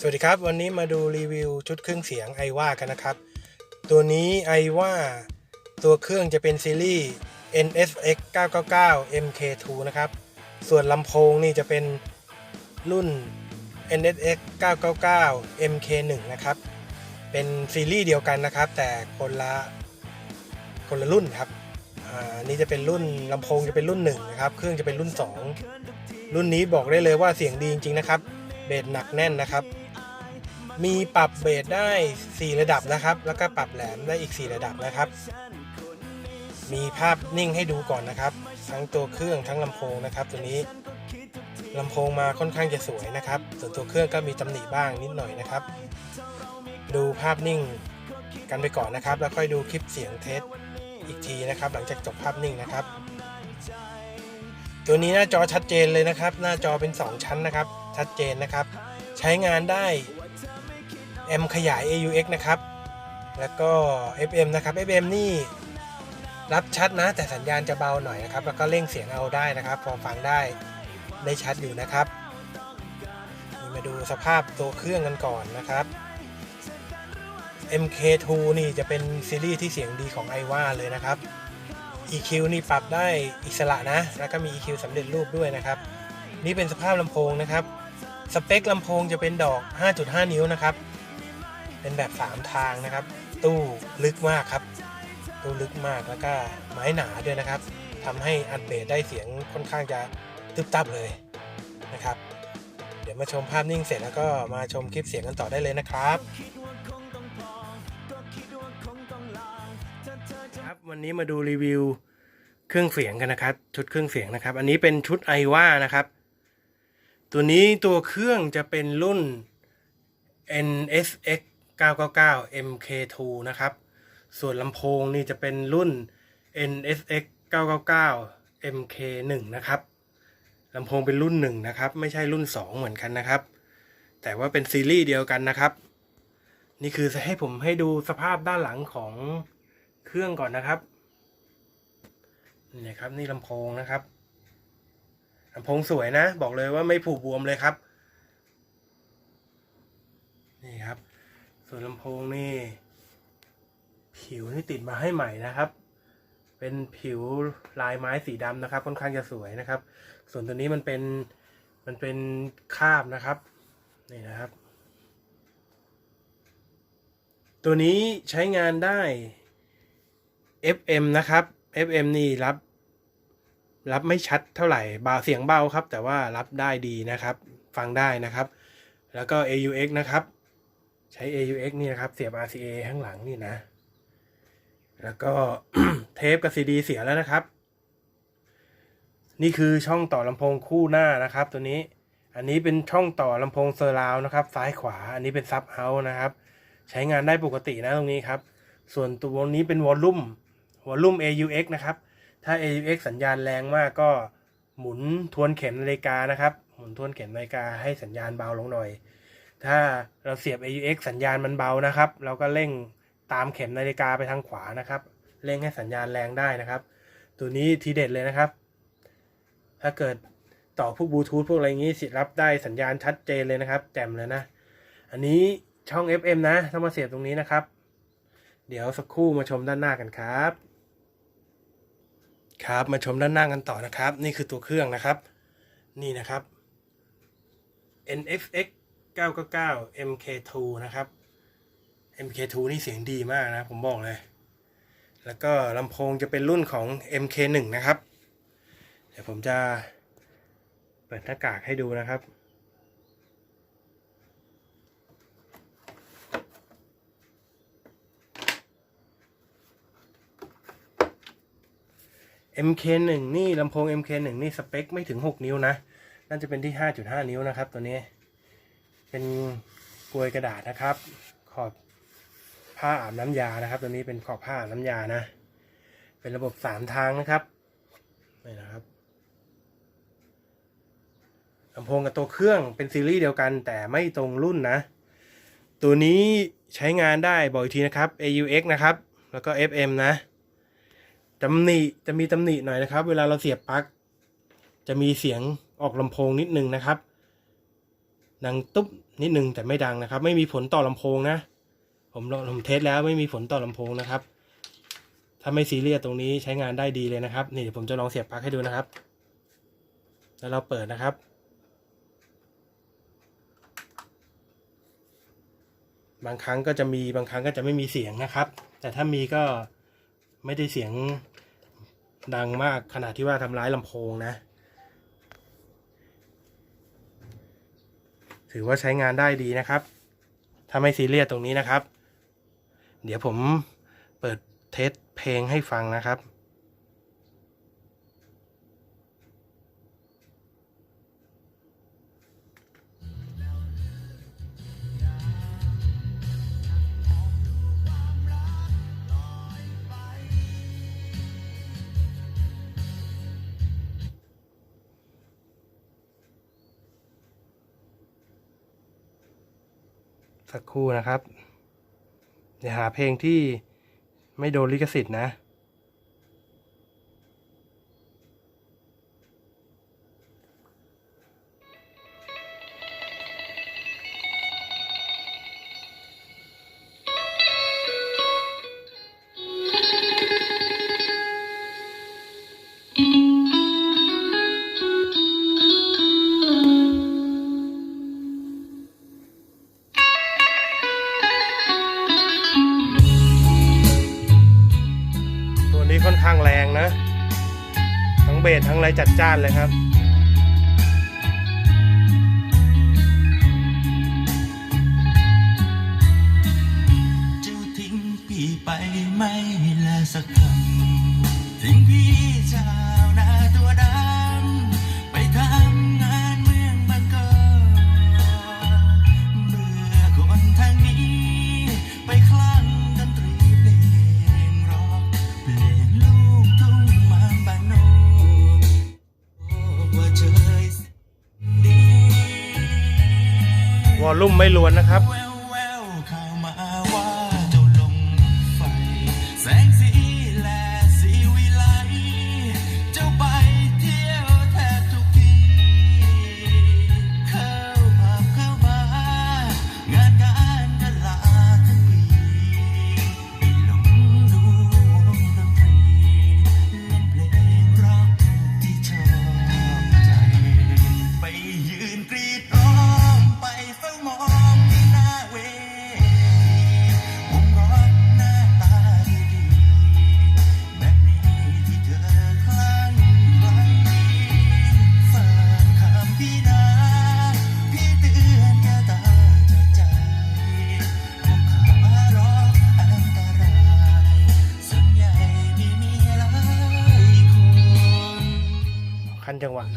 สวัสดีครับ วันนี้มาดูรีวิวชุดเครื่องเสียงไอว่ากันนะครับ ตัวนี้ไอว่าตัวเครื่องจะเป็นซีรีส์ NSX 999 MK2 นะครับ ส่วนลำโพงนี่จะเป็นรุ่น NSX 999 MK1 นะครับ เป็นซีรีส์เดียวกันนะครับ แต่คนละคนละรุ่นครับอ่านี่จะเป็นรุ่นลำโพงจะเป็นรุ่น1นะครับ เครื่องจะเป็นรุ่น 2 รุ่นนี้บอกได้เลยว่าเสียงดีจริงๆนะครับ เบสหนักแน่นนะครับ มีปรับเบสได้ 4 ระดับนะครับ แล้วก็ปรับแหลมได้อีก 4 ระดับนะครับ มีภาพนิ่งให้ดูก่อนนะครับ ทั้งตัวเครื่องทั้งลำโพงนะครับ ตัวนี้ลำโพงมาค่อนข้างจะสวยนะครับ ส่วนตัวเครื่องก็มีตำหนิบ้างนิดหน่อยนะครับ ดูภาพนิ่งกันไปก่อนนะครับ แล้วค่อยดูคลิปเสียงเทสอีกทีนะครับ หลังจากจบภาพนิ่งนะครับ ตัวนี้หน้าจอชัดเจนเลยนะครับ หน้าจอเป็น 2 ชั้นนะครับ ชัดเจนนะครับ ใช้งานได้ M ขยาย AUX นะครับ แล้วก็ FM นะครับ FM นี่รับชัดนะ แต่สัญญาณจะเบาหน่อยนะครับ แล้วก็เร่งเสียงเอาได้นะครับ พอฟังได้ได้ชัดอยู่นะครับ มาดูสภาพตัวเครื่องกันก่อนนะครับ MK2 นี่จะเป็นซีรีส์ที่เสียงดีของ i อว่าเลยนะครับ EQ นี่ปรับได้อิสระนะ แล้วก็มี EQ สำเร็จรูปด้วยนะครับ นี่เป็นสภาพลำโพงนะครับ สเปคลำโพงจะเป็นดอก 5.5 นิ้วนะครับ เป็นแบบ 3 ทางนะครับ ตู้ลึกมากครับ ตู้ลึกมากแล้วก็ไม้หนาด้วยนะครับทำให้อัดเบสได้เสียงค่อนข้างจะตึบตับเลยนะครับ เดี๋ยวมาชมภาพนิ่งเสร็จแล้วก็มาชมคลิปเสียงกันต่อได้เลยนะครับครับวันนี้มาดูรีวิวเครื่องเสียงกันนะครับ ชุดเครื่องเสียงนะครับ อันนี้เป็นชุดไอว่านะครับ ตัวนี้ตัวเครื่องจะเป็นรุ่น NSX 999 MK2 นะครับ ส่วนลำโพงนี่จะเป็นรุ่น NSX 999 MK1 นะครับลำโพงเป็นรุ่น1นะครับ ไม่ใช่รุ่น 2 เหมือนกันนะครับ แต่ว่าเป็นซีรีส์เดียวกันนะครับ นี่คือให้ผมให้ดูสภาพด้านหลังของเครื่องก่อนนะครับนี่ครับนี่ลำโพงนะครับลำโพงสวยนะ บอกเลยว่าไม่ผูบวมเลยครับ นี่ครับ ส่วนลำโพงนี่ ผิวนี่ติดมาให้ใหม่นะครับ เป็นผิวลายไม้สีดำนะครับ ค่อนข้างจะสวยนะครับ ส่วนตัวนี้มันเป็นมันเป็นคาบนะครับนี่นะครับ ตัวนี้ใช้งานได้ FM นะครับ FM นี่รับ รับไม่ชัดเท่าไหร่เบาเสียงเบาครับ แต่ว่ารับได้ดีนะครับ ฟังได้นะครับ แล้วก็ AUX นะครับ ใช้ AUX นี่นะครับ เสียบ RCA ข้างหลังนี่นะ แล้วก็เทปกับ CD เสียแล้วนะครับ นี่คือช่องต่อลำโพงคู่หน้านะครับ ตัวนี้ อันนี้เป็นช่องต่อลำโพงเซอร์ราวนะครับ ซ้ายขวา อันนี้เป็นซับเฮาส์นะครับ ใช้งานได้ปกตินะตรงนี้ครับ ส่วนตัวนี้เป็นวอลลุ่ม วอลลุ่ม AUX นะครับ ถ้า AUX สัญญาณแรงมากก็หมุนทวนเข็มนาฬิกานะครับ หมุนทวนเข็มนาฬิกาให้สัญญาณเบาลงหน่อย ถ้าเราเสียบ AUX สัญญาณมันเบานะครับ เราก็เร่งตามเข็มนาฬิกาไปทางขวานะครับ เร่งให้สัญญาณแรงได้นะครับ ตัวนี้ทีเด็ดเลยนะครับ ถ้าเกิดต่อพวกบลูทูธพวกอะไรอย่างนี้สิรับได้สัญญาณชัดเจนเลยนะครับ แจ่มเลยนะ อันนี้ช่อง FM นะต้องมาเสียบตรงนี้นะครับ เดี๋ยวสักครู่มาชมด้านหน้ากันครับ ครับมาชมด้านหน้ากันต่อนะครับ นี่คือตัวเครื่องนะครับ นี่นะครับ NFX 999 MK2 นะครับ MK2 นี่เสียงดีมากนะ ผมบอกเลย แล้วก็ลำโพงจะเป็นรุ่นของ MK1 นะครับ เดี๋ยวผมจะเปิดหน้ากากให้ดูนะครับ MK1 นี่ลำโพง MK1 นี่สเปคไม่ถึง 6 นิ้วนะ น่าจะเป็นที่ 5.5 นิ้วนะครับตัวนี้ เป็นกลวยกระดาษนะครับ ขอบผ้าอาบน้ำยานะครับตัวนี้เป็นขอบผ้าอาบน้ำยานะ เป็นระบบ3ทางนะครับนี่นะครับลำโพงกับตัวเครื่องเป็นซีรีส์เดียวกัน แต่ไม่ตรงรุ่นนะ ตัวนี้ใช้งานได้บอกอีกทีนะครับ AUX นะครับ แล้วก็ FM นะตำหนิจะมีตำหนิหน่อยนะครับ เวลาเราเสียบปลั๊กจะมีเสียงออกลำโพงนิดนึงนะครับ ดังตุ๊บนิดนึงแต่ไม่ดังนะครับ ไม่มีผลต่อลำโพงนะ ผมลองผมเทสแล้วไม่มีผลต่อลำโพงนะครับ ถ้าไม่ซีเรียสตรงนี้ใช้งานได้ดีเลยนะครับ นี่เดี๋ยวผมจะลองเสียบปลั๊กให้ดูนะครับ แล้วเราเปิดนะครับ บางครั้งก็จะมีบางครั้งก็จะไม่มีเสียงนะครับ แต่ถ้ามีก็ไม่ได้เสียงดังมากขนาดที่ว่าทำร้ายลำโพงนะ ถือว่าใช้งานได้ดีนะครับ ถ้าไม่ซีเรียสตรงนี้นะครับ เดี๋ยวผมเปิดเทสเพลงให้ฟังนะครับ สักครู่นะครับ เดี๋ยวหาเพลงที่ไม่โดนลิขสิทธิ์นะ ข้างแรงนะ ทั้งเบสทั้งอะไรจัดจ้านเลยครับจ้าทิ้งพี่ไปไม่ละสักค อลลุ่มไม่ล้วนนะครับ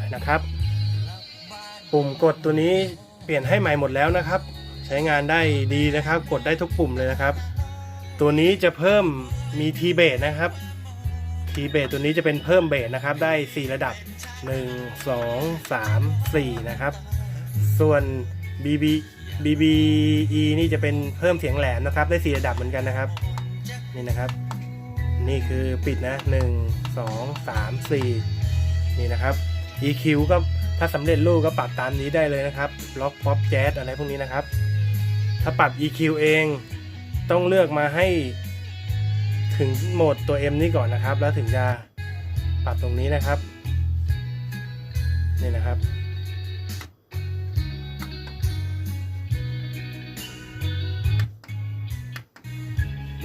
นะหน่อยนะครับ ปุ่มกดตัวนี้เปลี่ยนให้ใหม่หมดแล้วนะครับ ใช้งานได้ดีนะครับ กดได้ทุกปุ่มเลยนะครับ ตัวนี้จะเพิ่มมีทีเบสนะครับทีเบสตัวนี้จะเป็นเพิ่มเบสนะครับ ได้ 4 ระดับ 1 2 3 4 นะครับ ส่วน BB BBE นี่จะเป็นเพิ่มเสียงแหลมนะครับ ได้ 4 ระดับเหมือนกันนะครับ นี่นะครับ นี่คือปิดนะ 1 2 3 4 นี่นะครับ EQ ก็ถ้าสำเร็จรูปก็ปรับตามนี้ได้เลยนะครับล็อกป๊อปแจ๊สอะไรพวกนี้นะครับ ถ้าปรับ EQ เองต้องเลือกมาให้ถึงโหมดตัว M นี่ก่อนนะครับ แล้วถึงจะปรับตรงนี้นะครับนี่นะครับ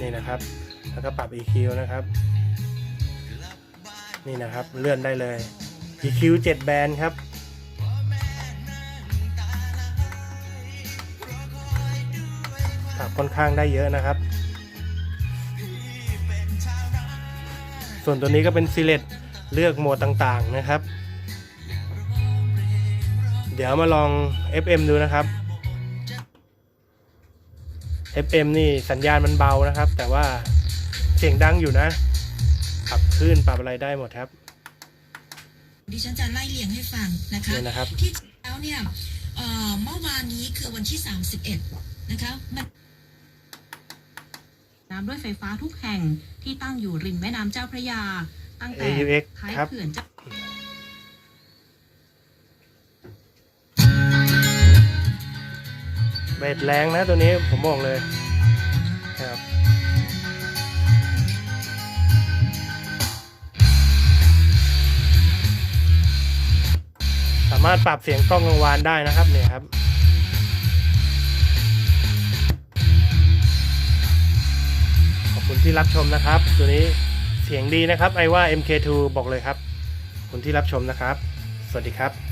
นี่นะครับ แล้วก็ปรับ EQ นะครับ นี่นะครับ เลื่อนได้เลย EQ 7แบนครับปรับค่อนข้างได้เยอะนะครับ ส่วนตัวนี้ก็เป็น select เลือกโหมดต่างๆนะครับ เดี๋ยวมาลอง FM ดูนะครับ FM นี่สัญญาณมันเบานะครับ แต่ว่าเสียงดังอยู่นะ ปรับคลื่นปรับอะไรได้หมดครับ ดิฉันจะไล่เลียงให้ฟังนะคะเนี่ยนะครับที่จริงแล้วเนี่ยเอ่อเมื่อวานนี้คือวันที่ 31 นะคะมันน้ำด้วยไฟฟ้าทุกแห่งที่ตั้งอยู่ริมแม่น้ำเจ้าพระยา ตั้งแต่ AUX ท้ายครับเขื่อนเจ้าเบสแรงนะตัวนี้ผมบอกเลยามารถปรับเสียงกล้องกังวานได้นะครับเนี่ยครับขอบคุณที่รับชมนะครับ ตัวนี้เสียงดีนะครับไอว่า MK2 บอกเลยครับขอบคุณที่รับชมนะครับ สวัสดีครับ